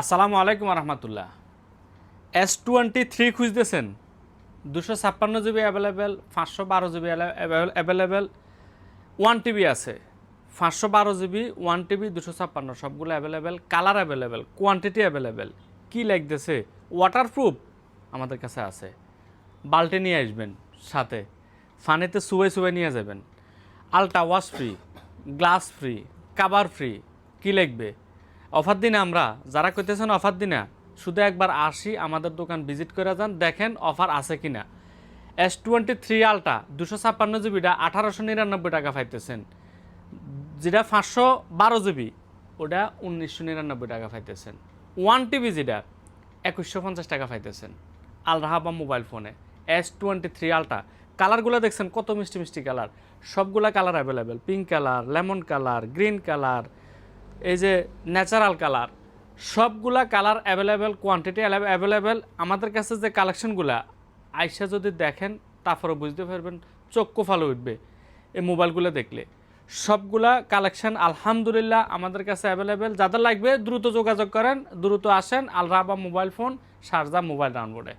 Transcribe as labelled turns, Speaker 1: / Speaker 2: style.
Speaker 1: আসসালামু আলাইকুম রহমতুল্লাহ S twenty three খুঁজতেছেন। দুশো ছাপ্পান্ন জিবি অ্যাভেলেবেল, পাঁচশো বারো জিবি অ্যাভেলেবেল, ওয়ান টিবি আছে। পাঁচশো বারো জিবি, ওয়ান টিবি, দুশো ছাপ্পান্ন, সবগুলো available, colour available, quantity available. কী লাগতেছে? ওয়াটারপ্রুফ আমাদের কাছে আছে। বাল্টি নিয়ে আসবেন সাথে। ফানেতে শুয়ে শুয়ে নিয়ে যাবেন। Ultra wash free, glass free cover free, কী লাগবে? অফার দিনে আমরা, যারা কইতেছেন অফার দিনে, শুধু একবার আসি আমাদের দোকান ভিজিট করে যান, দেখেন অফার আছে কিনা। এস টোয়েন্টি থ্রি আলটা দুশো ছাপ্পান্ন জিবিটা আঠারোশো নিরানব্বই টাকা পাইতেছেন। যেটা পাঁচশো বারো জিবি, ওটা উনিশশো নিরানব্বই টাকা পাইতেছেন। ওয়ান টিবি যেটা, একুশশো পঞ্চাশ টাকা পাইতেছেন। আলরাহা বা মোবাইল ফোনে এস টোয়েন্টি থ্রি আলটা কালারগুলো দেখছেন কত মিষ্টি মিষ্টি কালার সবগুলা colour available pink colour lemon colour green colour এই যে ন্যাচারাল কালার সবগুলা কালার অ্যাভেলেবেল কোয়ান্টিটি অ্যাভেলেবেল আমাদের কাছে যে কালেকশনগুলা আইসা যদি দেখেন তারপরে বুঝতে পারবেন চক্ষু ফালো উঠবে এই মোবাইলগুলো দেখলে। সবগুলা কালেকশন আলহামদুলিল্লাহ আমাদের কাছে অ্যাভেলেবেল যাদের লাগবে, দ্রুত যোগাযোগ করেন, দ্রুত আসেন আলরাবা মোবাইল ফোন শারজা মোবাইল ডাউনলোডে